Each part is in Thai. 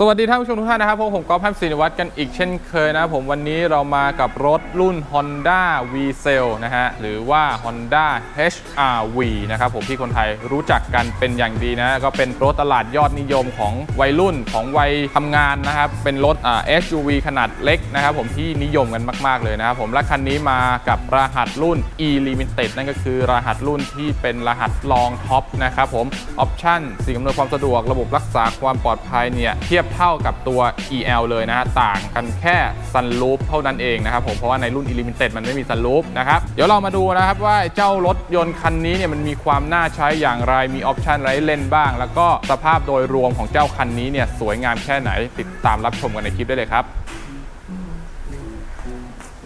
สวัสดีท่านผู้ชมทุกท่านนะครับพบผมก๊อฟพันศินวัตรกันอีกเช่นเคยนะผมวันนี้เรามากับรถรุ่น Honda v c e l นะฮะหรือว่า Honda HR-V นะครับผมที่คนไทยรู้จักกันเป็นอย่างดีนะก็เป็นรถตลาดยอดนิยมของวัยรุ่นของวัยทำงานนะครับเป็นรถอ่า SUV ขนาดเล็กนะครับผมที่นิยมกันมากๆเลยนะครับผมและคันนี้มากับรหัสรุ่น E Limited นั่นก็คือรหัสรุ่นที่เป็นรหัสรองท็อปนะครับผมออปชั่นสิ่งอำนวยความสะดวกระบบรักษาความปลอดภัยเนี่ยเทียบเท่ากับตัว EL เลยนะฮะต่างกันแค่ซันรูฟเท่านั้นเองนะครับผมเพราะว่าในรุ่น E Limited มันไม่มีซันรูฟนะครับเดี๋ยวเรามาดูนะครับว่าเจ้ารถยนต์คันนี้เนี่ยมันมีความน่าใช้อย่างไรมีออปชันไรเล่นบ้าง แล้วก็สภาพโดยรวมของเจ้าคันนี้เนี่ยสวยงามแค่ไหนติดตามรับชมกันในคลิปได้เลยครับ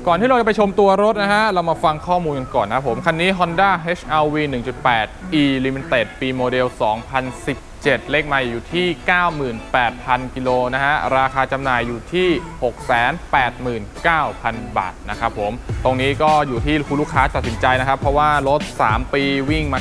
ก่อนที่เราจะไปชมตัวรถนะฮะ เรามาฟังข้อมูลกันก่อนนะครับผม คันนี้ Honda HR-V 1.8 E Limited ปีโมเดล 7 เลขไมล์อยู่ที่ 98,000 กิโลนะฮะ ราคาจำหน่ายอยู่ที่ 689,000 บาทนะครับผม ตรงนี้ก็อยู่ที่คุณลูกค้าตัดสินใจนะครับ เพราะว่ารถ 3 ปีวิ่งมา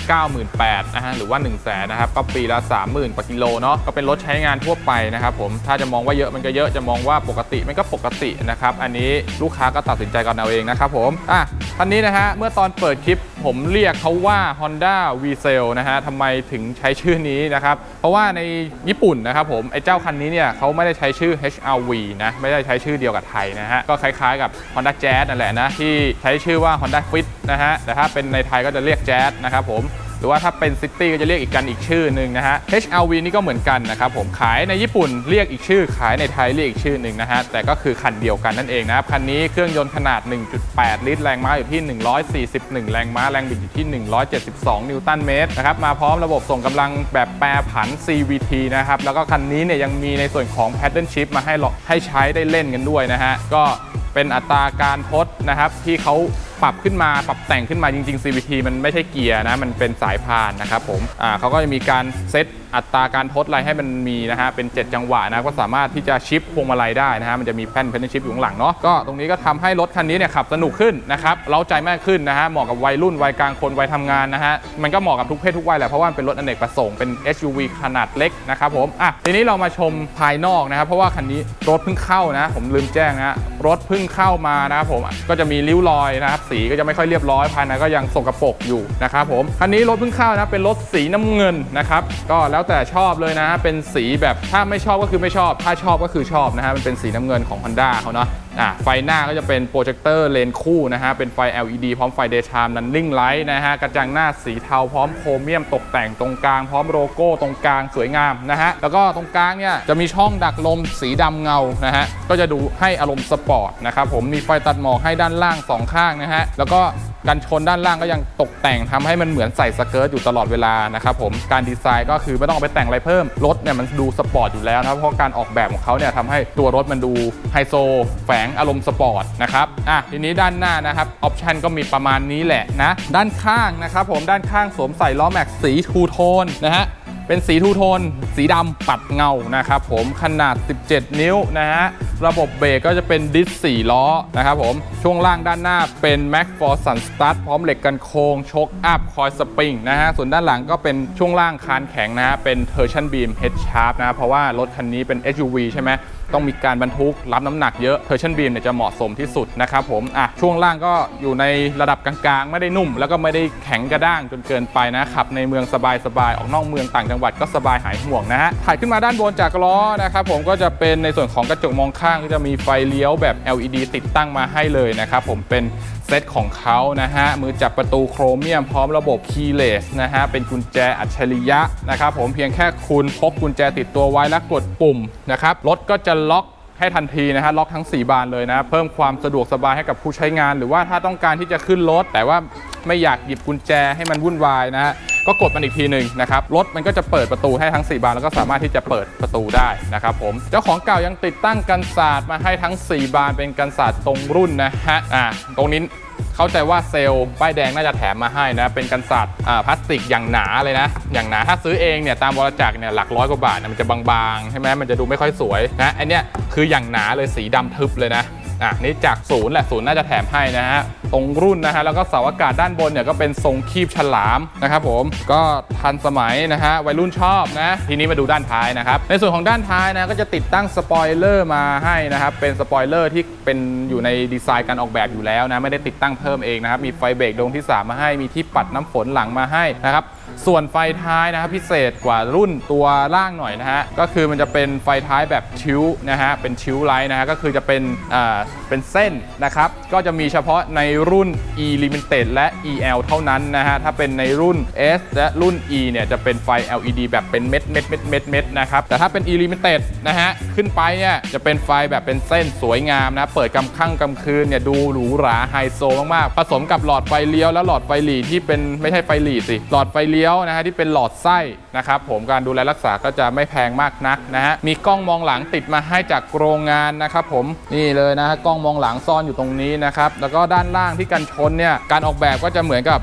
98,000นะฮะ หรือว่า 1 0 0 0 0แสนนะครับ ก็ปีละ 30,000กว่ากิโลเนาะ ก็เป็นรถใช้งานทั่วไปนะครับผม ถ้าจะมองว่าเยอะมันก็เยอะ จะมองว่าปกติมันก็ปกตินะครับ อันนี้ลูกค้าก็ตัดสินใจกันเอาเองนะครับผม อะคันนี้นะฮะ เมื่อตอนเปิดคลิป ผมเรียกเขาว่า Honda v c e l นะฮะทำไมถึงใช้ชื่อนี้นะครับ เพราะว่าในญี่ปุ่นนะครับผม ไอ้เจ้าคันนี้เนี่ยเขาไม่ได้ใช้ชื่อ HR-V นะ ไม่ได้ใช้ชื่อเดียวกับไทยนะฮะ ก็คล้ายๆกับ Honda Jazz นั่นแหละนะ ที่ใช้ชื่อว่า Honda Fit นะฮะ แต่ถ้าเป็นในไทยก็จะเรียก Jazz นะครับผม หรือว่าถ้าเป็นซิตี้ก็จะเรียกอีกกันอีกชื่อหนึ่งนะฮะ HRV นี่ก็เหมือนกันนะครับผมขายในญี่ปุ่นเรียกอีกชื่อ ขายในไทยเรียกอีกชื่อหนึ่งนะฮะแต่ก็คือคันเดียวกันนั่นเองนะครับคันนี้เครื่องยนต์ขนาด 1.8 ลิตรแรงม้าอยู่ที่ 141 แรงม้าแรงบิดอยู่ที่ 172 นิวตันเมตรนะครับมาพร้อมระบบส่งกำลังแบบแปรผัน CVT นะครับแล้วก็คันนี้เนี่ยยังมีในส่วนของ paddle shift มาให้ให้ใช้ได้เล่นกันด้วยนะฮะก็เป็นอัตราการทดนะครับที่เขา ปรับขึ้นมาปรับแต่งขึ้นมาจริง ๆ CVT มันไม่ใช่เกียร์นะ มันเป็นสายพานนะครับผมอ่าเขาก็จะมีการเซตอัตราการทดอะไรให้มันมีนะฮะ เป็น 7 จังหวะนะ ก็สามารถที่จะชิปพวงมาลัยได้นะฮะ มันจะมีแป้นเพนชิปอยู่ข้างหลังเนาะ ก็ตรงนี้ก็ทำให้รถคันนี้เนี่ยขับสนุกขึ้นนะครับเร้าใจมากขึ้นนะฮะ เหมาะกับวัยรุ่น วัยกลางคน วัยทำงานนะฮะ มันก็เหมาะกับทุกเพศทุกวัยแหละ เพราะว่ามันเป็นรถอเนกประสงค์ เป็น SUV ขนาดเล็กนะครับผม อะ ทีนี้เรามาชมภายนอกนะครับ เพราะว่าคันนี้รถเพิ่งเข้านะ ผมลืมแจ้งนะ รถเพิ่งเข้ามานะครับผม ก็จะมีริ้วรอยนะครับสีก็จะไม่ค่อยเรียบร้อยภายในก็ยังสกปรกอยู่นะครับผมคันนี้รถเพิ่งเข้านะเป็นรถสีน้ำเงินนะครับก็แล้วแต่ชอบเลยนะเป็นสีแบบถ้าไม่ชอบก็คือไม่ชอบ ถ้าชอบก็คือชอบนะฮะมันเป็นสีน้ำเงินของ Honda เขาเนาะอะไฟหน้าก็จะเป็นโปรเจคเตอร์เลนคู่นะฮะ เป็นไฟ LED พร้อมไฟเดย์ชามนั่นนิ่งไลท์นะฮะ กระจังหน้าสีเทาพร้อมโครเมียมตกแต่งตรงกลาง พร้อมโลโก้ตรงกลางสวยงามนะฮะ แล้วก็ตรงกลางเนี่ย จะมีช่องดักลมสีดำเงานะฮะ ก็จะดูให้อารมณ์สปอร์ตนะครับผมมีไฟตัดหมอกให้ด้านล่างสองข้างนะฮะแล้วก็ กันชนด้านล่างก็ยังตกแต่งทำให้มันเหมือนใส่สเกิร์ตอยู่ตลอดเวลานะครับผมการดีไซน์ก็คือไม่ต้องเอาไปแต่งอะไรเพิ่มรถเนี่ยมันดูสปอร์ตอยู่แล้วนะครับเพราะการออกแบบของเขาเนี่ยทำให้ตัวรถมันดูไฮโซแฝงอารมณ์สปอร์ตนะครับอะทีนี้ด้านหน้านะครับออปชันก็มีประมาณนี้แหละนะด้านข้างนะครับผมด้านข้างสวมใส่ล้อแม็กสีทูโทนนะฮะ เป็นสีทูโทน สีดำปัดเงานะครับผมขนาด 17 นิ้วนะฮะระบบเบรกก็จะเป็นดิส4ล้อนะครับผมช่วงล่างด้านหน้าเป็น Mac for Sun Start พร้อมเหล็กกันโค้งชกอัพคอยสปริงนะฮะส่วนด้านหลังก็เป็นช่วงล่างคานแข็งนะฮะเป็น t e r s i o n Beam Head Sharp นะฮะเพราะว่ารถคันนี้เป็น SUV ใช่ไหม ต้องมีการบรรทุกรับน้ำหนักเยอะ Torsion Beam เนี่ยจะเหมาะสมที่สุดนะครับผมอะช่วงล่างก็อยู่ในระดับกลางๆ ไม่ได้นุ่ม แล้วก็ไม่ได้แข็งกระด้างจนเกินไปนะขับในเมืองสบายๆออกนอกเมืองต่างจังหวัดก็สบายหายห่วงนะฮะถ่ายขึ้นมาด้านบนจากล้อนะครับผมก็จะเป็นในส่วนของกระจกมองข้างก็จะมีไฟเลี้ยวแบบ LED ติดตั้งมาให้เลยนะครับผมเป็นเซตของเขานะฮะ มือจับประตูโครเมียมพร้อมระบบ keyless นะฮะ เป็นกุญแจอัจฉริยะนะครับผมเพียงแค่คุณพกกุญแจติดตัวไว้และกดปุ่มนะครับ รถก็จะล็อกให้ทันทีนะฮะล็อกทั้ง 4 บานเลยนะเพิ่มความสะดวกสบายให้กับผู้ใช้งาน หรือว่าถ้าต้องการที่จะขึ้นรถ แต่ว่าไม่อยากหยิบกุญแจให้มันวุ่นวายนะฮะก็กดมันอีกทีหนึ่งนะครับรถมันก็จะเปิดประตูให้ทั้ง 4 บานแล้วก็สามารถที่จะเปิดประตูได้นะครับผมเจ้าของเก่ายังติดตั้งกันศาสตร์มาให้ทั้ง 4 บานเป็นกันศาสตร์ตรงรุ่นนะฮะอ่าตรงนี้ เข้าใจว่าเซลล์ป้ายแดงน่าจะแถมมาให้นะ เป็นกันศาสตร์พลาสติกอย่างหนาเลยนะ อย่างหนาถ้าซื้อเองเนี่ยตามบริจาคเนี่ยหลักร้อยกว่าบาทมันจะบางๆใช่ไหมมันจะดูไม่ค่อยสวยนะอันเนี้ยคืออย่างหนาเลยสีดำทึบเลยนะ อะนี่จากศูนย์แหละศูนย์น่าจะแถมให้นะฮะตรงรุ่นนะฮะแล้วก็เสาอากาศด้านบนเนี่ยก็เป็นทรงคีบฉลามนะครับผมก็ทันสมัยนะฮะวัยรุ่นชอบนะทีนี้มาดูด้านท้ายนะครับในส่วนของด้านท้ายนะก็จะติดตั้งสปอยเลอร์มาให้นะครับเป็นสปอยเลอร์ที่เป็นอยู่ในดีไซน์การออกแบบอยู่แล้วนะไม่ได้ติดตั้งเพิ่มเองนะครับมีไฟเบรกดวงที่ 3 มาให้มีที่ปัดน้ำฝนหลังมาให้นะครับ ส่วนไฟท้ายนะครับพิเศษกว่ารุ่นตัวล่างหน่อยนะฮะก็คือมันจะเป็นไฟท้ายแบบชิวนะฮะเป็นชิวไลท์นะฮะก็คือจะเป็นอ่าเป็นเส้นนะครับก็จะมีเฉพาะในรุ่น E Limited และ EL เท่านั้นนะฮะถ้าเป็นในรุ่น S และรุ่น E เนี่ยจะเป็นไฟ LED แบบเป็นเม็ดเม็ดเม็ดเม็ดเม็ดนะครับแต่ถ้าเป็น E Limited นะฮะขึ้นไปเนี่ยจะเป็นไฟแบบเป็นเส้นสวยงามนะเปิดกำค่ำกำคืนเนี่ยดูหรูหราไฮโซมากๆผสมกับหลอดไฟเลี้ยวและหลอดไฟหลีที่เป็นไม่ใช่ไฟหลีสิหลอดไฟเลี้ยวนะฮะที่เป็นหลอดไส้นะครับผมการดูแลรักษาก็จะไม่แพงมากนักนะฮะมีกล้องมองหลังติดมาให้จากโรงงานนะครับผมนี่เลยนะฮะกล้องมองหลังซ่อนอยู่ตรงนี้นะครับแล้วก็ด้านล่างที่กันชนเนี่ยการออกแบบก็จะเหมือนกับ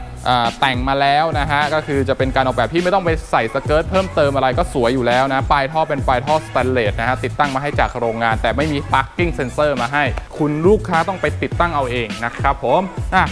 แต่งมาแล้วนะฮะก็คือจะเป็นการออกแบบที่ไม่ต้องไปใส่สเกิร์ตเพิ่มเติมอะไรก็สวยอยู่แล้วนะปลายท่อเป็นปลายท่อสแตนเลสนะฮะติดตั้งมาให้จากโรงงาน แต่ไม่มีปาร์กิ้งเซนเซอร์มาให้ คุณลูกค้าต้องไปติดตั้งเอาเองนะครับผม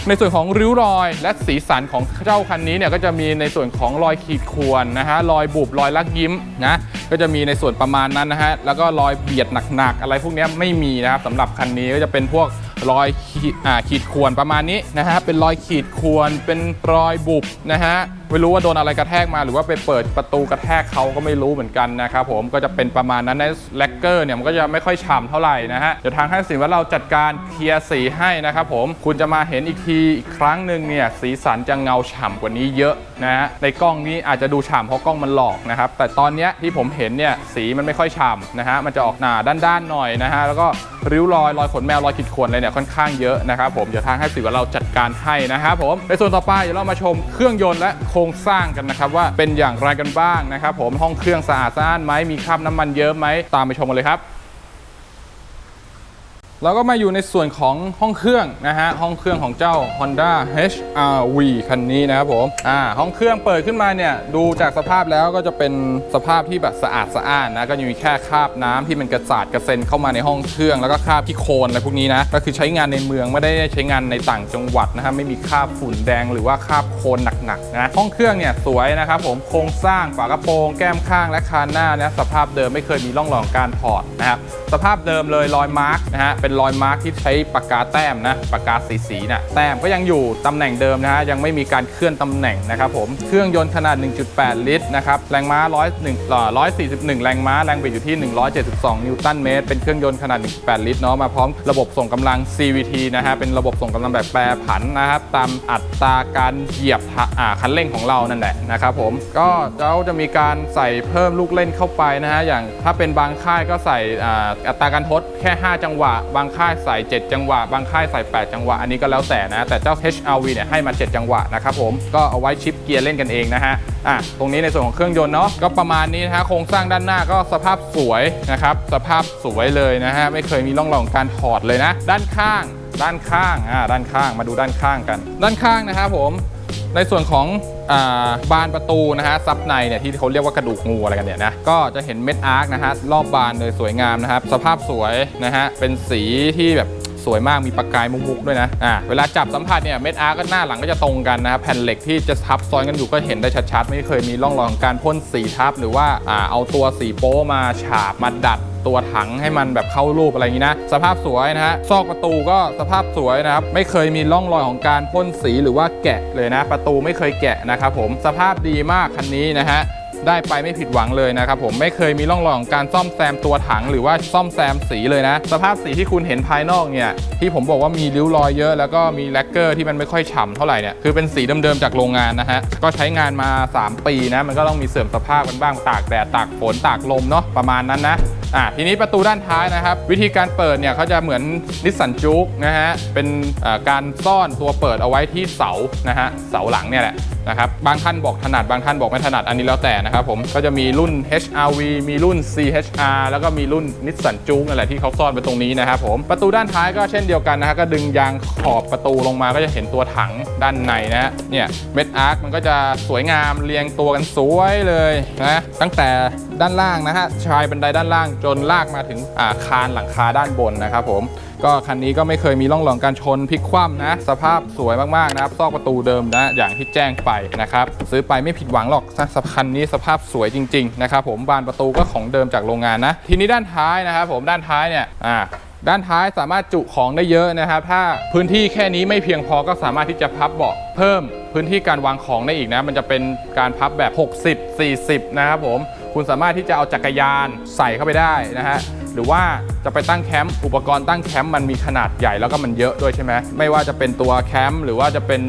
ในส่วนของริ้วรอย และสีสันของเจ้าคันนี้เนี่ยก็จะมีในส่วนของรอยขีดข่วนนะฮะรอยบุบรอยลักยิ้มนะก็จะมีในส่วนประมาณนั้นนะฮะแล้วก็รอยเบียดหนักๆอะไรพวกนี้ไม่มีนะครับสำหรับคันนี้ก็จะเป็นพวก รอยขีดอ่าขีดข่วนประมาณนี้นะฮะเป็นรอยขีดข่วนเป็นรอยบุบนะฮะไม่รู้ว่าโดนอะไรกระแทกมาหรือว่าไปเปิดประตูกระแทกเขาก็ไม่รู้เหมือนกันนะครับผมก็จะเป็นประมาณนั้นในแลกเกอร์เนี่ยมันก็จะไม่ค่อยฉ่ำเท่าไหร่นะฮะเดี๋ยวทางให้สินว่าเราจัดการเคลียร์สีให้นะครับผมคุณจะมาเห็นอีกทีอีกครั้งหนึ่งเนี่ยสีสันจะเงาฉ่ำกว่านี้เยอะนะฮะในกล้องนี้อาจจะดูฉ่ำเพราะกล้องมันหลอกนะครับแต่ตอนนี้ที่ผมเห็นเนี่ยสีมันไม่ค่อยฉ่ำนะฮะมันจะออกหนาด้านๆหน่อยนะฮะแล้วก็ริ้วรอยรอยขนแมวรอยขีดข่วนอะไรเนี่ยค่อนข้างเยอะนะครับผมเดี๋ยวทางให้สิว่าเราจัดการให้นะครับผมในส่วนต่อไปเดี๋ยวเรามาชมเครื่องยนต์และโคครงสร้างกันนะครับว่าเป็นอย่างไรกันบ้างนะครับผมห้องเครื่องสะอาดสะอ้านไหมมีคราบน้ำมันเยอะไหมตามไปชมกันเลยครับเราก็มาอยู่ในส่วนของห้องเครื่องนะฮะ ห้องเครื่องของเจ้า Honda HR-V คันนี้นะครับผมอ่าห้องเครื่องเปิดขึ้นมาเนี่ย ดูจากสภาพแล้วก็จะเป็นสภาพที่แบบสะอาดสะอ้านนะ ก็ยังมีแค่คราบน้ำที่มันกระสาดกระเซ็นเข้ามาในห้องเครื่อง แล้วก็คราบที่โคลนอะไรพวกนี้นะ ก็คือใช้งานในเมืองไม่ได้ใช้งานในต่างจังหวัดนะฮะ ไม่มีคราบฝุ่นแดงหรือว่าคราบโคลน หนักนะห้องเครื่องเนี่ยสวยนะครับผมโครงสร้างฝากระโปรงแก้มข้างและคานหน้าเนี่ยสภาพเดิมไม่เคยมีร่องรอยการถอดนะครับสภาพเดิมเลยรอยมาร์กนะฮะเป็นรอยมาร์กที่ใช้ปากกาแต้มนะปากกาสีสีนะแต้มก็ยังอยู่ตำแหน่งเดิมนะฮะยังไม่มีการเคลื่อนตำแหน่งนะครับผมเครื่องยนต์ขนาด 1.8 ลิตรนะครับแรงม้า101อ่า141 แรงม้าแรงบิดอยู่ที่ 172 นิวตันเมตร เป็นเครื่องยนต์ขนาด 1.8 ลิตรเนาะมาพร้อมระบบส่งกำลัง CVT นะฮะเป็นระบบส่งกำลังแบบแปรผันนะครับตามอัตราการเหยียบคันเร่งของเรานั่นแหละนะครับผมก็เราจะมีการใส่เพิ่มลูกเล่นเข้าไปนะฮะอย่างถ้าเป็นบางค่ายก็ใส่อัตราการทดแค่ 5 จังหวะ บางค่ายใส่ 7 จังหวะ บางค่ายใส่ 8 จังหวะ อันนี้ก็แล้วแต่นะแต่เจ้า HRV เนี่ยให้มา 7 จังหวะนะครับผมก็เอาไว้ชิปเกียร์เล่นกันเองนะฮะอะตรงนี้ในส่วนของเครื่องยนต์เนาะก็ประมาณนี้นะฮะโครงสร้างด้านหน้าก็สภาพสวยนะครับสภาพสวยเลยนะฮะไม่เคยมีร่องรอยการถอดเลยนะ ด้านข้างด้านข้างอ่าด้านข้างมาดูด้านข้างกัน ด้านข้างนะครับผม ในส่วนของอบานประตูนะฮะซับในเนี่ยที่เขาเรียกว่ากระดูกงูอะไรกันเนี่ยนะก็จะเห็นเม็ดอาร์คนะฮะรอบบานเลยสวยงามนะครับสภาพสวยนะฮะเป็นสีที่แบบสวยมากมีประกายมุกๆด้วยนะอ่าเวลาจับสัมผัสเนี่ยเม็ดอาร์คก็หน้าหลังก็จะตรงกันนะครับแผ่นเหล็กที่จะทับซ้อนกันอยู่ก็เห็นได้ชัดๆ ไม่เคยมีร่องรอยของการพ่นสีทับหรือว่าอ่าเอาตัวสีโป๊มาฉาบมาดัด ตัวถังให้มันแบบเข้ารูปอะไรอย่างนี้นะ สภาพสวยนะฮะซอกประตูก็สภาพสวยนะครับ ไม่เคยมีร่องรอยของการพ่นสีหรือว่าแกะเลยนะ ประตูไม่เคยแกะนะครับผมสภาพดีมากคันนี้นะฮะได้ไปไม่ผิดหวังเลยนะครับผมไม่เคยมีร่องรอยของการซ่อมแซมตัวถังหรือว่าซ่อมแซมสีเลยนะ สภาพสีที่คุณเห็นภายนอกเนี่ยที่ผมบอกว่ามีริ้วรอยเยอะ แล้วก็มีแลกเกอร์ที่มันไม่ค่อยฉ่ำเท่าไหร่เนี่ยคือเป็นสีเดิมๆจากโรงงานนะฮะก็ใช้งานมา 3 ปีนะมันก็ต้องมีเสื่อมสภาพกันบ้างตากแดดตากฝนตากลมเนาะประมาณนั้นนะ อะทีนี้ประตูด้านท้ายนะครับ วิธีการเปิดเนี่ยเขาจะเหมือนนิสสันจุกนะฮะเป็นการซ่อนตัวเปิดเอาไว้ที่เสานะฮะเสาหลังเนี่ยแหละ นะครับบางท่านบอกถนัดบางท่านบอกไม่ถนัดอันนี้แล้วแต่นะครับผมก็จะมีรุ่น HRV มีรุ่น CHR แล้วก็มีรุ่นนิสสันจูงอะไรที่เขาซ่อนไปตรงนี้นะครับผมประตูด้านท้ายก็เช่นเดียวกันนะฮะก็ดึงยางขอบประตูลงมาก็จะเห็นตัวถังด้านในนะเนี่ยเม็ดอาร์คมันก็จะสวยงามเรียงตัวกันสวยเลยนะตั้งแต่ด้านล่างนะฮะชายบันไดด้านล่างจนลากมาถึงอาคานหลังคาด้านบนนะครับผม ก็คันนี้ก็ไม่เคยมีร่องรอยการชนพลิกคว่ำนะ สภาพสวยมากๆนะครับซอกประตูเดิมนะ อย่างที่แจ้งไปนะครับ ซื้อไปไม่ผิดหวังหรอกสคันนี้สภาพสวยจริงๆนะครับผมบานประตูก็ของเดิมจากโรงงานนะ ทีนี้ด้านท้ายนะครับผมด้านท้ายเนี่ยอ่าด้านท้ายสามารถจุของได้เยอะนะครับ ถ้าพื้นที่แค่นี้ไม่เพียงพอก็สามารถที่จะพับเบาะเพิ่มพื้นที่การวางของได้อีกนะ มันจะเป็นการพับแบบ 60 40 นะครับผม คุณสามารถที่จะเอาจักรยานใส่เข้าไปได้นะฮะ หรือว่าจะไปตั้งแคมป์อุปกรณ์ตั้งแคมป์มันมีขนาดใหญ่แล้วก็มันเยอะด้วยใช่ไหมไม่ว่าจะเป็นตัวแคมป์หรือว่าจะเป็น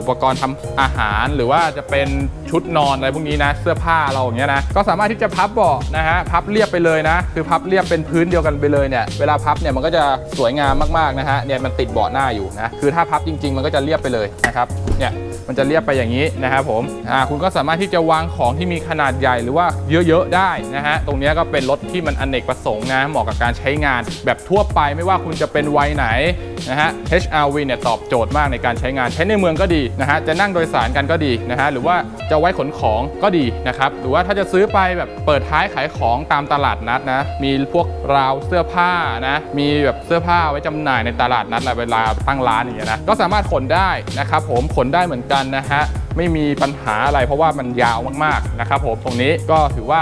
อุปกรณ์ทำอาหาร หรือว่าจะเป็นชุดนอนอะไรพวกนี้นะ เสื้อผ้าเราอย่างเงี้ยนะก็สามารถที่จะพับเบาะนะฮะพับเรียบไปเลยนะ คือพับเรียบเป็นพื้นเดียวกันไปเลยเนี่ยเวลาพับเนี่ยมันก็จะสวยงามมากๆนะฮะเนี่ยมันติดเบาะหน้าอยู่นะคือถ้าพับจริง ๆ มันก็จะเรียบไปเลยนะครับเนี่ยมันจะเรียบไปอย่างนี้นะครับผมอ่าคุณก็สามารถที่จะวางของที่มีขนาดใหญ่หรือว่าเยอะๆได้นะฮะตรงนี้ก็เป็นรถที่มันอเนกประสงค์นะเหมาะกับการใช้งาน แบบทั่วไปไม่ว่าคุณจะเป็นวัยไหนนะฮะ HRV เนี่ยตอบโจทย์มากในการใช้งาน ใช้ในเมืองก็ดีนะฮะจะนั่งโดยสารกันก็ดีนะฮะหรือว่าจะไว้ขนของก็ดีนะครับหรือว่าถ้าจะซื้อไปแบบเปิดท้ายขายของตามตลาดนัดนะมีพวกราวเสื้อผ้านะมีแบบเสื้อผ้าไว้จำหน่ายในตลาดนัดเวลาตั้งร้านอย่างเงี้ยนะก็สามารถขนได้นะครับผมขนได้เหมือนกันนะฮะ ไม่มีปัญหาอะไรเพราะว่ามันยาวมากๆนะครับผมตรงนี้ก็ถือว่า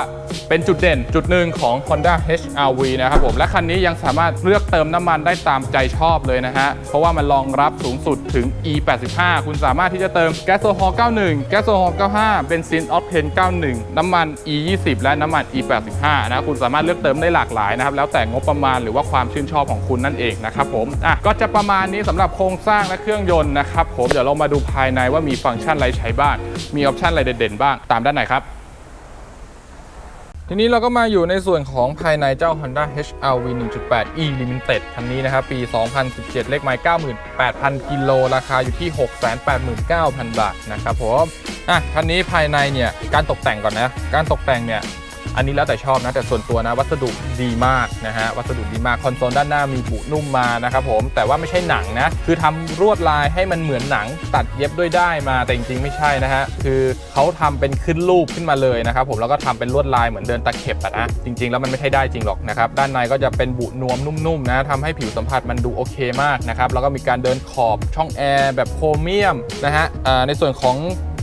เป็นจุดเด่นจุดหนึ่งของ Honda HRV นะครับผมและคันนี้ยังสามารถเลือกเติมน้ำมันได้ตามใจชอบเลยนะฮะ เพราะว่ามันรองรับสูงสุดถึง E85 คุณสามารถที่จะเติมแก๊สโซฮอล์91 แก๊สโซฮอล์95 เบนซินออฟเทน91 น้ำมัน E20 และน้ำมัน E85 นะคุณสามารถเลือกเติมได้หลากหลายนะครับแล้วแต่งบประมาณหรือว่าความชื่นชอบของคุณนั่นเองนะครับผมอะก็จะประมาณนี้สำหรับโครงสร้างและเครื่องยนต์นะครับผมเดี๋ยวเรามาดูภายในว่ามีฟังก์ชันอะไรช้บ้าง มีออปชันอะไรเด่นๆบ้างตามด้านไหนครับ ทีนี้เราก็มาอยู่ในส่วนของภายในเจ้า Honda HRV 1.8 E Limited คันนี้นะครับปี 2017 เลขไมล์98,000 กิโล ราคาอยู่ที่ 689,000 บาทนะครับผมอะคันนี้ภายในเนี่ยการตกแต่งก่อนนะ การตกแต่งเนี่ย อันนี้แล้วแต่ชอบนะ แต่ส่วนตัวนะวัสดุดีมากนะฮะวัสดุดีมากคอนโซลด้านหน้ามีบุนุ่มมานะครับผมแต่ว่าไม่ใช่หนังนะ คือทำรวดลายให้มันเหมือนหนังตัดเย็บด้วยได้มาแต่จริงๆไม่ใช่นะฮะคือเขาทำเป็นขึ้นรูปขึ้นมาเลยนะครับผมแล้วก็ทำเป็นลวดลายเหมือนเดินตะเข็บอะนะจริง ๆ แล้วมันไม่ใช่ได้จริงหรอกนะครับด้านในก็จะเป็นบุนวมนุ่มๆนะทำให้ผิวสัมผัสมันดูโอเคมากนะครับแล้วก็มีการเดินขอบช่องแอร์แบบโครเมียมนะฮะในส่วนของ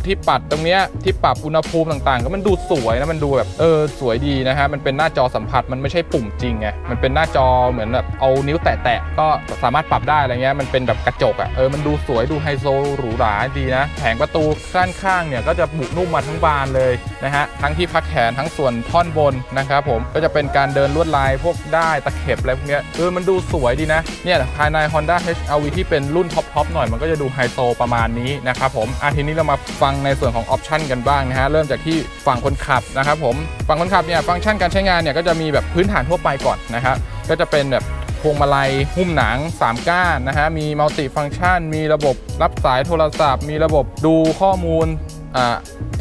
ที่ปัดตรงเนี้ยที่ปรับอุณหภูมิต่างๆ ก็มันดูสวยนะมันดูแบบเออสวยดีนะฮะมันเป็นหน้าจอสัมผัสมันไม่ใช่ปุ่มจริงไงมันเป็นหน้าจอเหมือนแบบเอานิ้วแตะๆก็สามารถปรับได้อะไรเงี้ยมันเป็นแบบกระจกอะ่ะเออมันดูสวยดูไฮโซหรูหราดีนะแผงประตูด้านข้างเนี่ยก็จะบุนุ่มมาทั้งบานเลยนะฮะทั้งที่พักแขนทั้งส่วนท่อนบนนะครับผมก็จะเป็นการเดินลวดลายพวกได้ตะเข็บอะไรพวกเนี้ยเออมันดูสวยดีนะเนี่ยภายใน Honda HRV ที่เป็นรุ่นท็อปๆหน่อยมันก็จะดูไฮโซประมาณนี้นะครับผมอะทีนี้เรามาฟังในส่วนของออปชันกันบ้างนะฮะเริ่มจากที่ฝั่งคนขับนะครับผมฝั่งคนขับเนี่ยฟังก์ชันการใช้งานเนี่ยก็จะมีแบบพื้นฐานทั่วไปก่อนนะครับก็จะเป็นแบบพวงมาลัยหุ้มหนัง 3 ก้านนะฮะมีมัลติฟังก์ชัน มีระบบรับสายโทรศัพท์ มีระบบดูข้อมูล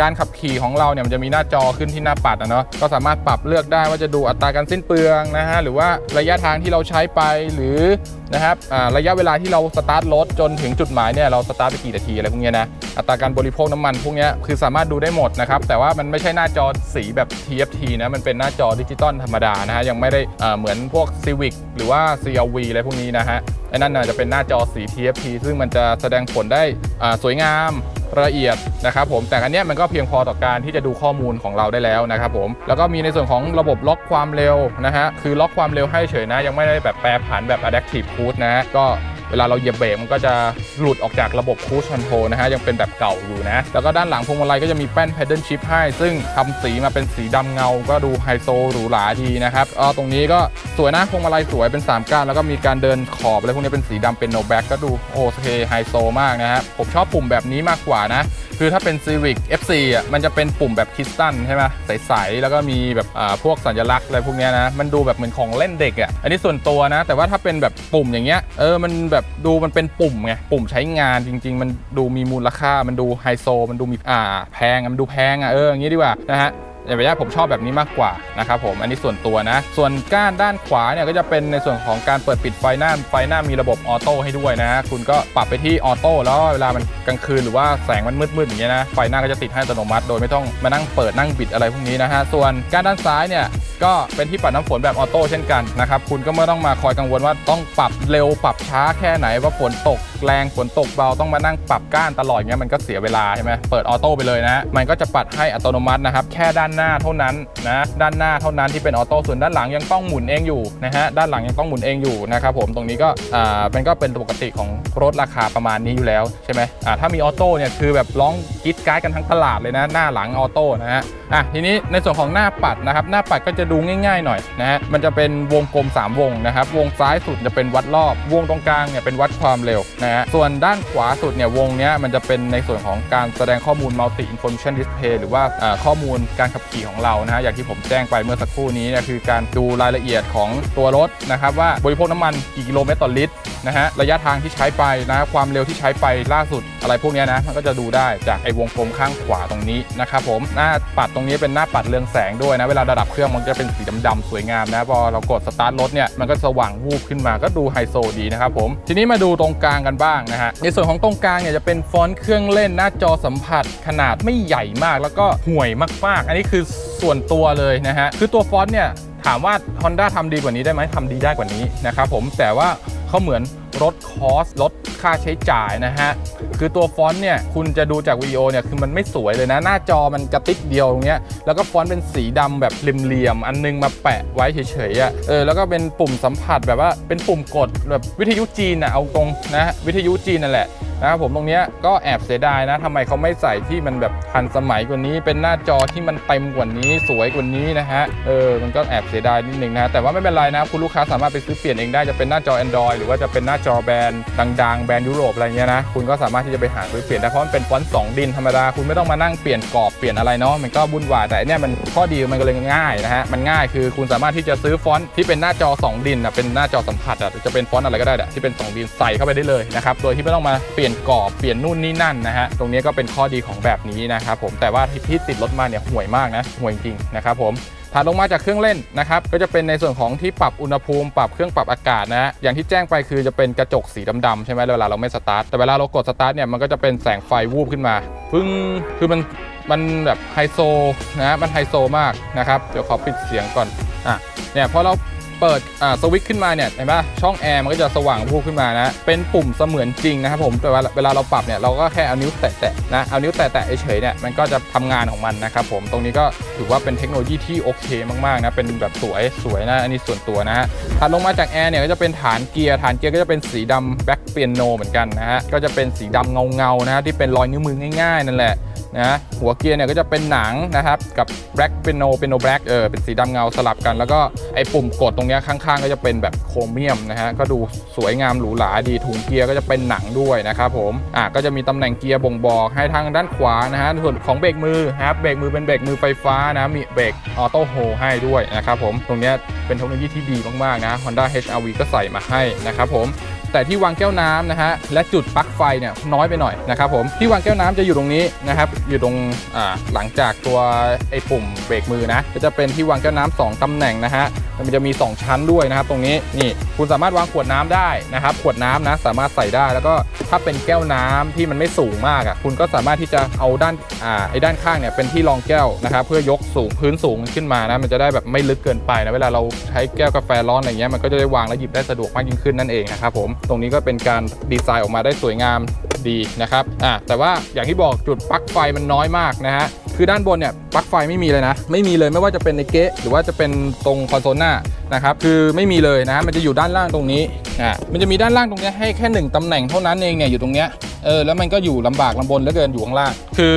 การขับขี่ของเราเนี่ยมันจะมีหน้าจอขึ้นที่หน้าปัดอะเนาะก็สามารถปรับเลือกได้ว่าจะดูอัตราการสิ้นเปลืองนะฮะหรือว่าระยะทางที่เราใช้ไปหรือนะครับระยะเวลาที่เราสตาร์ทรถจนถึงจุดหมายเนี่ยเราสตาร์ทไปกี่นาทีอะไรพวกเนี้ยนะอัตราการบริโภคน้ำมันพวกเนี้ยคือสามารถดูได้หมดนะครับแต่ว่ามันไม่ใช่หน้าจอสีแบบ TFT นะมันเป็นหน้าจอดิจิตอลธรรมดานะฮะยังไม่ได้เหมือนพวก Civic หรือว่า CRV อะไรพวกนี้นะฮะไอ้นั่นน่ะจะเป็นหน้าจอสี TFT ซึ่งมันจะแสดงผลได้สวยงาม ละเอียดนะครับผมแต่อันนี้มันก็เพียงพอต่อการที่จะดูข้อมูลของเราได้แล้วนะครับผมแล้วก็มีในส่วนของระบบล็อกความเร็วนะฮะคือล็อกความเร็วให้เฉยนะ ยังไม่ได้แบบแปรผันแบบ adaptive cruise นะก็ เวลาเราเหยียบเบรกมันก็จะหลุดออกจากระบบคู i คอนโทรนะฮะยังเป็นแบบเก่าอยู่นะ แล้วก็ด้านหลังพวงมาลัยก็จะมีแป้น Paddle Shift ให้ ซึ่งทำสีมาเป็นสีดำเงา ก็ดูไฮโซหรูหราดีนะครับเออตรงนี้ก็สวยนะพวงมาลัยสวยเป็น 3ก้านแล้วก็มีการเดินขอบอะไรพวกนี้เป็นสีดำเป็นโนแบ็กก็ดูโอเคไฮโซมากนะฮะผมชอบปุ่มแบบนี้มากกว่านะคือถ้าเป็น Civic FC อะมันจะเป็นปุ่มแบบคริสตัลใช่ไหมใสๆแล้วก็มีแบบอ่าพวกสัญลักษณ์อะไรพวกนี้นะมันดูแบบเหมือนของเล่นเด็กอะอันนี้ส่วนตัวนะ แต่ว่าถ้าเป็นแบบปุ่มอย่างเงี้ยเออมันแบบแบบดูมันเป็นปุ่มไงปุ่มใช้งานจริง ๆ มันดูมีมูลค่ามันดูไฮโซ มันดูมีอ่าแพงมันดูแพงอะเอออย่างนี้ดีกว่านะฮะ อย่างระยะผมชอบแบบนี้มากกว่านะครับผมอันนี้ส่วนตัวนะ ส่วนก้านด้านขวาเนี่ยก็จะเป็นในส่วนของการเปิดปิดไฟหน้าไฟหน้ามีระบบออโต้ให้ด้วยนะคุณก็ปรับไปที่ออโต้แล้วเวลามันกลางคืนหรือว่าแสงมันมืดๆอย่างเงี้ยนะไฟหน้าก็จะติดให้อัตโนมัติ โดยไม่ต้องมานั่งเปิดนั่งบิดอะไรพวกนี้นะฮะส่วนก้านด้านซ้ายเนี่ยก็เป็นที่ปัดน้ำฝนแบบออโต้เช่นกันนะครับคุณก็ไม่ต้องมาคอยกังวลว่าต้องปรับเร็วปรับช้าแค่ไหนว่าฝนตกแรงฝนตกเบาต้องมานั่งปรับก้านตลอดเงี้ยมันก็เสียเวลาใช่ไหมเปิดออโต้ไปเลยนะมันก็จะปัดให้อัตโนมัตินะครับแค่ด้านหน้าเท่านั้นนะด้านหน้าเท่านั้นที่เป็นออโต้ส่วนด้านหลังยังต้องหมุนเองอยู่นะฮะด้านหลังยังต้องหมุนเองอยู่นะครับผมตรงนี้ก็อ่าเป็นก็เป็นปกติของรถราคาประมาณนี้อยู่แล้วใช่ไหมอ่าถ้ามีออโต้เนี่ยคือแบบร้องกรีดกรายกันทั้งตลาดเลยนะหน้าหลังออโต้นะฮะอะทีนี้ในส่วนของหน้าปัดนะครับหน้าปัดก็จะดูง่ายๆหน่อยนะฮะมันจะเป็นวงกลม 3 วงนะครับวงซ้ายสุดจะเป็นวัดรอบ วงตรงกลางเนี่ยเป็นวัดความเร็วนะฮะส่วนด้านขวาสุดเนี่ยวงเนี้ยมันจะเป็นในส่วนของการแสดงข้อมูล multi information display หรือว่าอ่าข้อมูลการขับขี่ของเรานะฮะอย่างที่ผมแจ้งไปเมื่อสักครู่นี้นี่ยคือการดูรายละเอียดของตัวรถนะครับว่าบริโภคน้ำมันกี่กิโลเมตรต่อลิตรนะฮะระยะทางที่ใช้ไปนะความเร็วที่ใช้ไปล่าสุดอะไรพวกนี้นะมันก็จะดูได้จากไอ้วงกลมข้างขวาตรงนี้นะครับผมหน้าปัดตรงนี้เป็นหน้าปัดเรืองแสงด้วยนะเวลาระดับเครื่องมันจะเป็นสีดำๆสวยงามนะพอเรากดสตาร์ทรถเนี่ยมันก็สว่างวูบขึ้นมาก็ดูไฮโซดีนะครับผมทีนี้มาดูตรงกลางกันบ้างนะฮะในส่วนของตรงกลางเนี่ยจะเป็นฟอนต์เครื่องเล่นหน้าจอสัมผัสขนาดไม่ใหญ่มากแล้วก็ห่วยมากๆ อันนี้คือส่วนตัวเลยนะฮะคือตัวฟอนต์เนี่ยถามว่า Honda ทำดีกว่านี้ได้ไหมทำดีได้กว่านี้นะครับผมแต่ว่าเขาเหมือนลดคอสลดค่าใช้จ่ายนะฮะ คือตัวฟอนต์เนี่ยคุณจะดูจากวิดีโอเนี่ยคือมันไม่สวยเลยนะ หน้าจอมันกระติกเดียวตรงเนี้ยแล้วก็ฟอนต์เป็นสีดำแบบเหลี่ยมๆอันนึงมาแปะไว้เฉยๆอะเออแล้วก็เป็นปุ่มสัมผัสแบบว่าเป็นปุ่มกดแบบวิทยุจีนอะเอาตรงนะวิทยุจีนนั่นแหละนะครับผมตรงเนี้ยก็แอบเสียดายนะทำไมเขาไม่ใส่ที่มันแบบทันสมัยกว่านี้ เป็นหน้าจอที่มันเต็มกว่านี้สวยกว่านี้นะฮะเออมันก็แอบเสียดายนิดนึงนะแต่ว่าไม่เป็นไรนะคุณลูกค้าสามารถไปซื้อเปลี่ยนเองได้จะเป็นหน้าจอ Android หรือว่าจะเป็นหน้าจอแบรนด์ดัง ๆแบรนด์ยุโรปอะไรเงี้ยนะคุณก็สามารถที่จะไปหาซื้อเปลี่ยนได้เพราะมันเป็นฟอนต์สองดินธรรมดาคุณไม่ต้องมานั่งเปลี่ยนกรอบเปลี่ยนอะไรเนาะมันก็วุ่นวายแต่อันเนี่ยมันข้อดีมันก็เลยง่ายนะฮะมันง่ายคือคุณสามารถที่จะซื้อฟอนต์ที่เป็นหน้าจอ 2 ดินอะเป็นหน้าจอสัมผัสอะจะเป็นฟอนต์อะไรก็ได้อะที่เป็น 2 ดินใส่เข้าไปได้เลยนะครับโดยที่ไม่ต้องมาเปลี่ยนกรอบเปลี่ยนนู่นนี่นั่นนะฮะตรงนี้ก็เป็นข้อดีของแบบนี้นะครับผมแต่ว่าที่ติดรถมาเนี่ยห่วยมากนะห่วยจริงนะครับผม ถัดลงมาจากเครื่องเล่นนะครับก็จะเป็นในส่วนของที่ปรับอุณหภูมิปรับเครื่องปรับอากาศนะฮะอย่างที่แจ้งไปคือจะเป็นกระจกสีดำๆใช่ไหมเวลาเราไม่สตาร์ทแต่เวลาเรากดสตาร์ทเนี่ยมันก็จะเป็นแสงไฟวูบขึ้นมาปึ้งคือมันมันแบบไฮโซนะมันไฮโซมากนะครับเดี๋ยวขอปิดเสียงก่อนอะเนี่ยพอเรา เปิดอ่าสวิตช์ขึ้นมาเนี่ยเห็นปะช่องแอร์มันก็จะสว่างวูบขึ้นมานะ เป็นปุ่มเสมือนจริงนะครับผมแต่ว่าเวลาเราปรับเนี่ยเราก็แค่เอานิ้วแตะๆนะเอานิ้วแตะๆเฉยๆเนี่ยมันก็จะทำงานของมันนะครับผมตรงนี้ก็ถือว่าเป็นเทคโนโลยีที่โอเคมากๆนะเป็นแบบสวยสวยนะอันนี้ส่วนตัวนะฮะถัดลงมาจากแอร์เนี่ยก็จะเป็นฐานเกียร์ฐานเกียร์ก็จะเป็นสีดำแบ็คเปียโนเหมือนกันนะฮะก็จะเป็นสีดำเงาๆนะฮะที่เป็นรอยนิ้วมือง่ายๆนั่นแหละ นะหัวเกียร์เนี่ยก็จะเป็นหนังนะครับกับ black piano piano black เออเป็นสีดำเงาสลับกัน แล้วก็ไอ้ปุ่มกดตรงเนี้ยข้างๆ ก็จะเป็นแบบโครเมียมนะฮะก็ดูสวยงามหรูหราดีถุงเกียร์ก็จะเป็นหนังด้วยนะครับผมอะก็จะมีตำแหน่งเกียร์บ่งบอกให้ทางด้านขวานะฮะส่วนของเบรกมือนะครับเบรกมือเป็นเบรกมือไฟฟ้านะมีเบรกออโต้โฮให้ด้วยนะครับผมตรงเนี้ยเป็นเทคโนโลยีที่ดีมากๆนะ Honda HR-V ก็ใส่มาให้นะครับผม แต่ที่วางแก้วน้ำนะฮะและจุดปลั๊กไฟเนี่ยน้อยไปหน่อยนะครับผมที่วางแก้วน้ำจะอยู่ตรงนี้นะครับอยู่ตรงหลังจากตัวไอ้ปุ่มเบรกมือนะก็จะเป็นที่วางแก้วน้ำสองตำแหน่งนะฮะ มันจะมี 2 ชั้นด้วยนะครับ ตรงนี้นี่คุณสามารถวางขวดน้ำได้นะครับ ขวดน้ำนะสามารถใส่ได้ แล้วก็ถ้าเป็นแก้วน้ำที่มันไม่สูงมากอะคุณก็สามารถที่จะเอาด้านอ่าไอ้ด้านข้างเนี่ยเป็นที่รองแก้วนะครับ เพื่อยกสูงพื้นสูงขึ้นมานะมันจะได้แบบไม่ลึกเกินไปนะเวลาเราใช้แก้วกาแฟร้อนอะไรเงี้ยมันก็จะได้วางแล้วหยิบได้สะดวกมากยิ่งขึ้นนั่นเองนะครับผมตรงนี้ก็เป็นการดีไซน์ออกมาได้สวยงามดีนะครับอ่าแต่ว่าอย่างที่บอกจุดปลั๊กไฟมันน้อยมากนะฮะ คือด้านบนเนี่ยปลั๊กไฟไม่มีเลยนะ ไม่มีเลยไม่ว่าจะเป็นในเก๊ะหรือว่าจะเป็นตรงคอนโซลหน้านะครับคือไม่มีเลยนะมันจะอยู่ด้านล่างตรงนี้อ่ามันจะมีด้านล่างตรงนี้ให้แค่หนึ่งตำแหน่งเท่านั้นเองเนี่ยอยู่ตรงเนี้ยเออแล้วมันก็อยู่ลำบากลำบนเหลือเกินอยู่ข้างล่าง คือ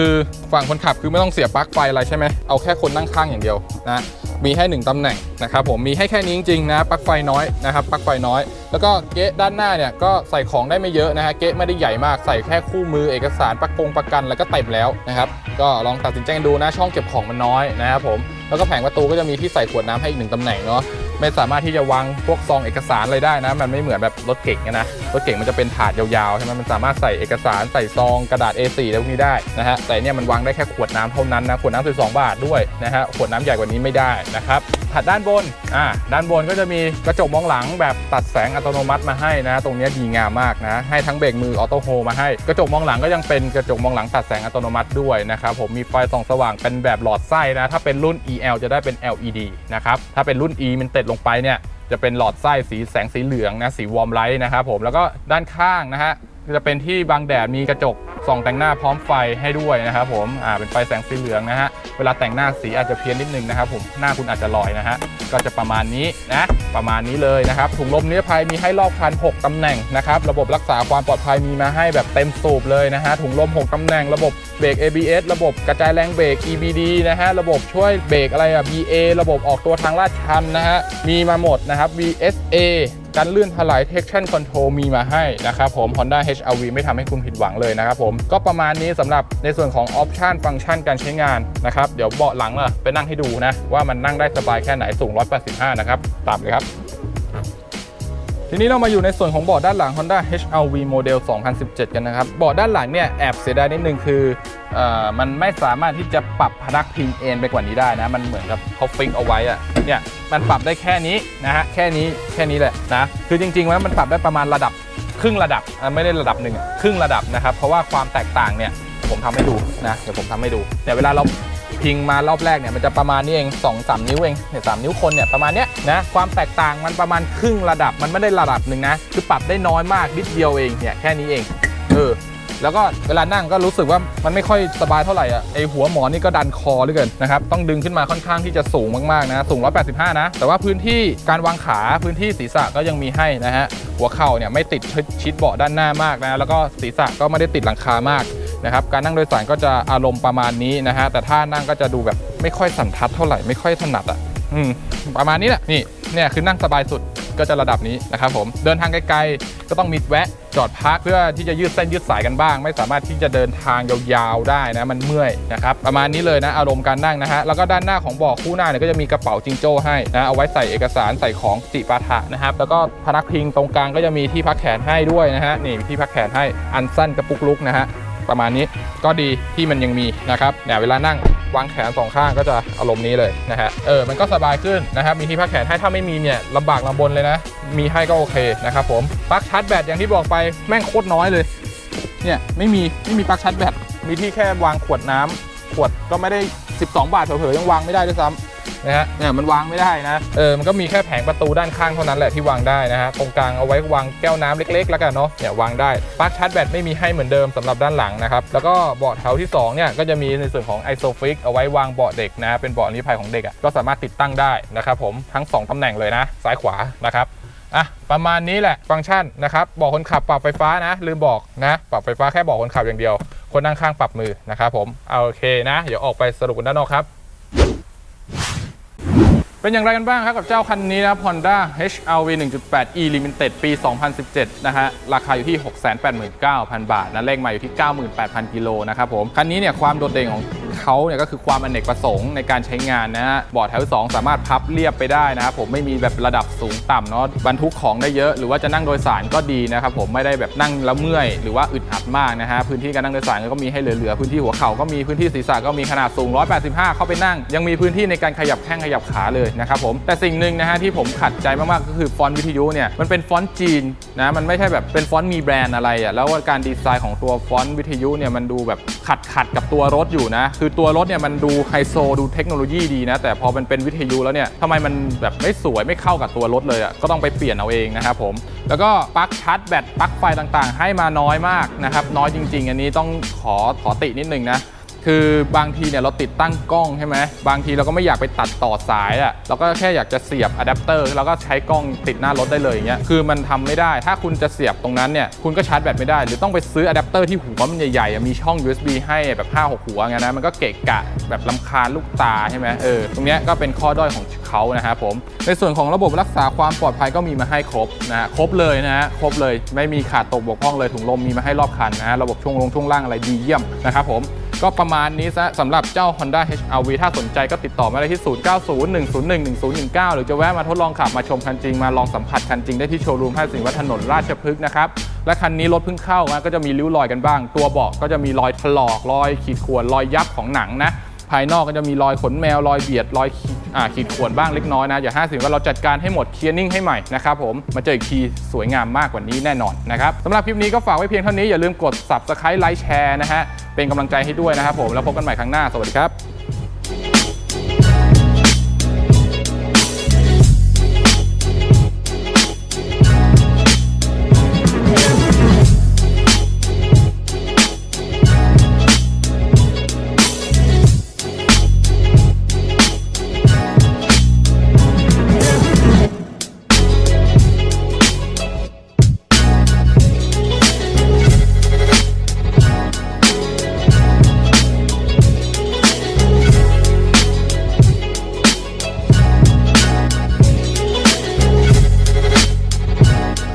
ฝั่งคนขับคือไม่ต้องเสียปลั๊กไฟอะไรใช่ไหมเอาแค่คนนั่งข้างอย่างเดียวนะ มีให้หนึ่งตำแหน่งนะครับผมมีให้แค่นี้จริงๆนะปลั๊กไฟน้อยนะครับปลั๊กไฟน้อย แล้วก็เก๊ะด้านหน้าเนี่ยก็ใส่ของได้ไม่เยอะนะฮะเก๊ะไม่ได้ใหญ่มากใส่แค่คู่มือเอกสารประกงประกันแล้วก็เต็มแล้วนะครับก็ลองตัดสินใจดูนะช่องเก็บของมันน้อยนะครับผม แล้วก็แผงประตูก็จะมีที่ใส่ขวดน้ำให้อีกหนึ่งตำแหน่งเนาะไม่สามารถที่จะวางพวกซองเอกสารอะไรได้นะ มันไม่เหมือนแบบรถเก่งนะรถเก่งมันจะเป็นถาดยาวๆใช่ไหมมันสามารถใส่เอกสารใส่ซองกระดาษ A4 อะไรพวกนี้ได้นะฮะแต่เนี่ยมันวางได้แค่ขวดน้ำเท่านั้นนะขวดน้ำ12 บาทด้วยนะฮะขวดน้ำใหญ่กว่านี้ไม่ได้นะครับ ถัดด้านบนอ่าด้านบนก็จะมีกระจกมองหลังแบบตัดแสงอัตโนมัติมาให้นะ ตรงนี้ดีงามมากนะ ให้ทั้งเบรกมือออโต้โฮมาให้ กระจกมองหลังก็ยังเป็นกระจกมองหลังตัดแสงอัตโนมัติด้วยนะครับผมมีไฟส่องสว่างเป็นแบบหลอดไส้นะ ถ้าเป็นรุ่น EL จะได้เป็น LED นะครับ ถ้าเป็นรุ่น E มันเต็ดลงไปเนี่ยจะเป็นหลอดไส้สีแสงสีเหลืองนะสีวอร์มไลท์นะครับผมแล้วก็ด้านข้างนะฮะจะเป็นที่บังแดดมีกระจก ส่องแต่งหน้าพร้อมไฟให้ด้วยนะครับผมอ่าเป็นไฟแสงสีเหลืองนะฮะเวลาแต่งหน้าสีอาจจะเพี้ยนนิดนึงนะครับผมหน้าคุณอาจจะลอยนะฮะก็จะประมาณนี้นะประมาณนี้เลยนะครับถุงลมนิรภัยมีให้รอบคัน 6ตำแหน่งนะครับระบบรักษาความปลอดภัยมีมาให้แบบเต็มสูบเลยนะฮะถุงลม 6ตำแหน่งระบบเบรก ABS ระบบกระจายแรงเบรก EBD นะฮะระบบช่วยเบรกอะไรอะ BA ระบบออกตัวทางลาดชันนะฮะมีมาหมดนะครับ VSA การเลื่อนถลาย traction control มีมาให้นะครับผม Honda HRV ไม่ทำให้คุณผิดหวังเลยนะครับผม ก็ประมาณนี้สำหรับในส่วนของออปชันฟังก์ชันการใช้งานนะครับ เดี๋ยวเบาะหลังอะไปนั่งให้ดูนะ ว่ามันนั่งได้สบายแค่ไหนสูง 185 นะครับตามเลยครับ ทีนี้เรามาอยู่ในส่วนของเบาะด้านหลัง Honda HRV โมเดล 2017 กันนะครับเบาะด้านหลังเนี่ยแอบเสียดายนิดนึงคืออมันไม่สามารถที่จะปรับพนักพิงเอ็นไปกว่านี้ได้นะ มันเหมือนกับเขาฟิกเอาไว้อะเนี่ยมันปรับได้แค่นี้นะฮะแค่นี้แค่นี้แหละนะคือจริงๆแล้วมันปรับได้ประมาณระดับครึ่งระดับไม่ได้ระดับหนึ่งครึ่งระดับนะครับ เพราะว่าความแตกต่างเนี่ยผมทำให้ดูนะเดี๋ยวผมทำให้ดูแต่เวลาเรา พิงมารอบแรกเนี่ยมันจะประมาณนี้เอง2อสนิ้วเองเนี่ยสามนิ้วคนเนี่ยประมาณเนี้ยนะความแตกต่างมันประมาณครึ่งระดับมันไม่ได้ระดับหนึ่งนะคือปรับได้น้อยมากนิดเดียวเองเนี่ยแค่นี้เองเออแล้วก็เวลานั่งก็รู้สึกว่ามันไม่ค่อยสบายเท่าไหร่อะไอหัวหมอนนี่ก็ดันคอเหลือเกินนะครับต้องดึงขึ้นมาค่อนข้างที่จะสูงมากๆนะสูง 185 นะ แต่ว่าพื้นที่การวางขาพื้นที่ศีรษะก็ยังมีให้นะฮะหัวเข่าเนี่ยไม่ติดชิดเบาะด้านหน้ามากนะแล้วก็ศีรษะก็ไม่ได้ติดหลังคามาก นะครับการนั่งโดยสารก็จะอารมณ์ประมาณนี้นะฮะแต่ถ้านั่งก็จะดูแบบไม่ค่อยสันทัดเท่าไหร่ไม่ค่อยถนัดอะอืมประมาณนี้แหละนี่เนี่ยคือนั่งสบายสุดก็จะระดับนี้นะครับผมเดินทางไกลๆ ก็ต้องมีแวะจอดพักเพื่อที่จะยืดเส้นยืดสายกันบ้าง ไม่สามารถที่จะเดินทางยาวๆได้นะมันเมื่อยนะครับประมาณนี้เลยนะอารมณ์การนั่งนะฮะแล้วก็ด้านหน้าของเบาะคู่หน้าเนี่ยก็จะมีกระเป๋าจิงโจ้ให้นะเอาไว้ใส่เอกสารใส่ของจิปาถะนะครับแล้วก็พนักพิงตรงกลางก็จะมีที่พักแขนให้ด้วยนะฮะนี่ที่พักแขนให้อันสั้นกระปุกลุกนะฮะ ประมาณนี้ก็ดีที่มันยังมีนะครับเนี่ยเวลานั่งวางแขนสองข้างก็จะอารมณ์นี้เลยนะฮะเออมันก็สบายขึ้นนะครับมีที่พักแขนให้ถ้าไม่มีเนี่ยลำบากลำบนเลยนะ มีให้ก็โอเคนะครับผมปลั๊กชาร์จแบตอย่างที่บอกไปแม่งโคตรน้อยเลยเนี่ยไม่มีไม่มีปลั๊กชาร์จแบตมีที่แค่วางขวดน้ำขวดก็ไม่ได้ 12 บาทเผลอๆยังวางไม่ได้ด้วยซ้ำนะฮะเนี่ยมันวางไม่ได้นะเออมันก็มีแค่แผงประตูด้านข้างเท่านั้นแหละที่วางได้นะฮะตรงกลางเอาไว้วางแก้วน้ำเล็ก ๆ แล้วกันเนาะเนี่ยวางได้ปลั๊กชาร์จแบตไม่มีให้เหมือนเดิมสำหรับด้านหลังนะครับแล้วก็เบาะแถวที่สองเนี่ยก็จะมีในส่วนของ Isofix เอาไว้วางเบาะเด็กนะเป็นเบาะนิรภัยของเด็กอะก็สามารถติดตั้งได้นะครับผมทั้งสองตำแหน่งเลยนะซ้ายขวานะครับ อะประมาณนี้แหละฟังก์ชันนะครับบอกคนขับปรับไฟฟ้านะ ลืมบอกนะปรับไฟฟ้าแค่บอกคนขับอย่างเดียว คนนั่งข้างปรับมือนะครับผมเอาโอเคนะ เดี๋ยวออกไปสรุปกันด้านนอกครับ เป็นอย่างไรกันบ้างครับกับเจ้าคันนี้นะ Honda HRV 1.8 E Limited ปี 2017 นะฮะ ราคาอยู่ที่ 689,000 บาทนะเลขใหม่อยู่ที่ 98,000 กิโลนะครับผม คันนี้เนี่ยความโดดเด่นของเขาเนี่ยก็คือความอเนกประสงค์ในการใช้งานนะฮะเบาะแถว2 สามารถพับเรียบไปได้นะครับผมไม่มีแบบระดับสูงต่ำเนาะบรรทุกของได้เยอะ หรือว่าจะนั่งโดยสารก็ดีนะครับผมไม่ได้แบบนั่งแล้วเมื่อย หรือว่าอึดอัดมากนะฮะพื้นที่การนั่งโดยสารก็มีให้เหลือๆพื้นที่หัวเข่าก็มีพื้นที่ศีรษะก็มีขนาดสูง 185 เข้าไปนั่ง ยังมีพื้นที่ในการขยับแข้งขยับขาเลยนะครับผมแต่สิ่งหนึ่งนะฮะที่ผมขัดใจมากๆก็คือฟอนต์วิทยุเนี่ยมันเป็นฟอนต์จีนนะมันไม่ใช่แบบเป็นฟอนต์มีแบรนด์อะไรอะแล้วการดีไซน์ของตัวฟอนต์วิทยุเนี่ยมันดูแบบขัดขัดกับตัวรถอยู่นะคือตัวรถเนี่ยมันดูไฮโซดูเทคโนโลยีดีนะ แต่พอมันเป็นวิทยุแล้วเนี่ยทำไมมันแบบไม่สวยไม่เข้ากับตัวรถเลยอะก็ต้องไปเปลี่ยนเอาเองนะครับผม แล้วก็ปลั๊กชาร์จแบตปลั๊กไฟต่างๆ ให้มาน้อยมากนะครับน้อยจริง ๆ อันนี้ต้องขอขอตินิดนึงนะ คือบางทีเนี่ยเราติดตั้งกล้องใช่ไหมบางทีเราก็ไม่อยากไปตัดต่อสายอะ่ะเราก็แค่อยากจะเสียบอะแดปเตอร์แล้วก็ใช้กล้องติดหน้ารถได้เลยอย่างเงี้ยคือมันทำไม่ได้ ถ้าคุณจะเสียบตรงนั้นเนี่ยคุณก็ชาร์จแบตไม่ได้ หรือต้องไปซื้ออะแดปเตอร์ที่หัวมันใหญ่ๆมีช่อง USB ให้แบบ5 6หัวไงนะมันก็เกะกะแบบลำคาญลูกตาใช่ไหมเออตรงเนี้ยก็เป็นข้อด้อยของ เขานะครับผมในส่วนของระบบรักษาความปลอดภัยก็มีมาให้ครบนะฮะครบเลยนะฮะครบเลยไม่มีขาดตกบกพร่องเลยถุงลมมีมาให้รอบคันนะฮะระบบช่วงลงช่วงล่างอะไรดีเยี่ยมนะครับผมก็ประมาณนี้ซะสำหรับเจ้า Honda HRV ถ้าสนใจก็ติดต่อมาได้ที่ 0901011019 หรือจะแวะมาทดลองขับมาชมคันจริงมาลองสัมผัสคันจริงได้ที่โชว์รูมห้าสิงห์วัดถนนราชพฤกษ์นะครับ และคันนี้รถเพิ่งเข้านะก็จะมีริ้วรอยกันบ้าง ตัวเบาะก็จะมีรอยถลอกรอยขีดข่วนรอยยับของหนังนะ ภายนอกก็จะมีรอยขนแมวรอยเบียดรอยขีดอ่าขีดข่วนบ้างเล็กน้อยนะอย่าห้าสิบว่าเราจัดการให้หมดเคลียร์นิ่งให้ใหม่นะครับผมมาเจออีกทีสวยงามมากกว่านี้แน่นอนนะครับสำหรับคลิปนี้ก็ฝากไว้เพียงเท่านี้อย่าลืมกด subscribe ไลค์แชร์นะฮะเป็นกำลังใจให้ด้วยนะครับผมแล้วพบกันใหม่ครั้งหน้าสวัสดีครับ